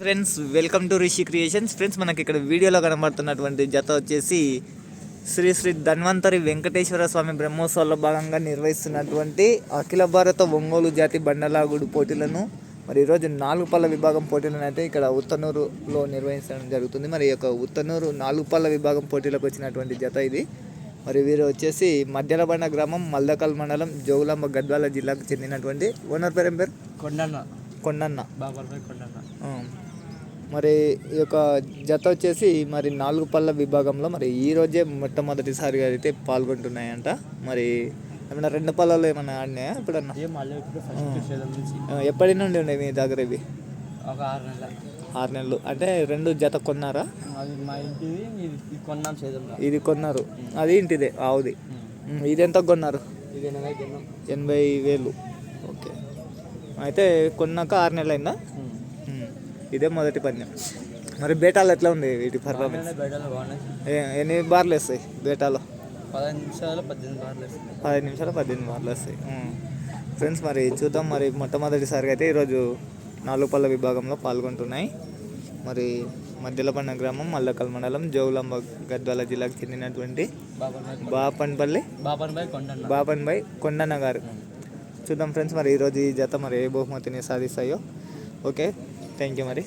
Friends welcome to Rishi Creations. Friends మనకి ఇక్కడ వీడియోలో కనబడుతున్నటువంటి జత వచ్చేసి శ్రీ శ్రీ ధన్వంతరి వెంకటేశ్వర స్వామి బ్రహ్మోత్సవాల్లో భాగంగా నిర్వహిస్తున్నటువంటి అఖిల భారత ఒంగోలు జాతి బండలాగుడు పోటీలను మరి ఈరోజు నాలుగు పళ్ళ విభాగం పోటీలను అయితే ఇక్కడ ఉత్తనూరులో నిర్వహించడం జరుగుతుంది. మరి యొక్క ఉత్తనూరు నాలుగు పళ్ళ విభాగం పోటీలకు వచ్చినటువంటి జత ఇది. మరి వీరు వచ్చేసి మధ్యలబండ గ్రామం మల్దకల్ మండలం జోగులాంబ గద్వాల జిల్లాకు చెందినటువంటి ఓనర్ పేరు ఏం పేరు? కొండన్న. కొండన్న. బాబాయ్ కొండన్న. మరి ఈ యొక్క జత వచ్చేసి మరి నాలుగు పళ్ళ విభాగంలో మరి ఈ రోజే మొట్టమొదటిసారిగా అయితే పాల్గొంటున్నాయంట. మరి ఏమన్నా రెండు పళ్ళలో ఏమన్నా ఆడినాయా ఎప్పుడన్నా? ఎప్పటి నుండి ఉండే మీ దగ్గర ఇవి? ఒక ఆరు నెలల. ఆరు నెలలు. అంటే రెండు జత కొన్నారా? అది మా ఇంటిది ఇది కొన్నారు. అది ఇంటిదే ఆవుది. ఇది ఎంత కొన్నారు? ఎనభై వేలు. ఓకే. అయితే కొన్నాక ఆరు నెలలు అయిందా? ఇదే మొదటి పందెం. మరి బేటాలు ఎట్లా ఉంది వీటి పర్ఫార్మెన్స్ ఎన్ని బార్లు వేస్తాయి బేటాలో? పదహైదు నిమిషాలు పద్దెనిమిది బార్లు పదిహేను నిమిషాలు పద్దెనిమిది బార్లు వస్తాయి. ఫ్రెండ్స్ మరి చూద్దాం. మరి మొట్టమొదటిసారిగా అయితే ఈరోజు నాలుగు పళ్ళ విభాగంలో పాల్గొంటున్నాయి. మరి మధ్యలపన్న గ్రామం మల్లకల్ మండలం జోగులాంబ గద్వాల జిల్లాకు చెందినటువంటి బాపన్పల్లి. బాబాయ్ బాయ్ కొండన్న. బాపన్ బై కొండన్న గారు. చూద్దాం ఫ్రెండ్స్ మరి ఈరోజు ఈ జత మరి ఏ బహుమతిని సాధిస్తాయో. ఓకే. థ్యాంక్ యూ మరి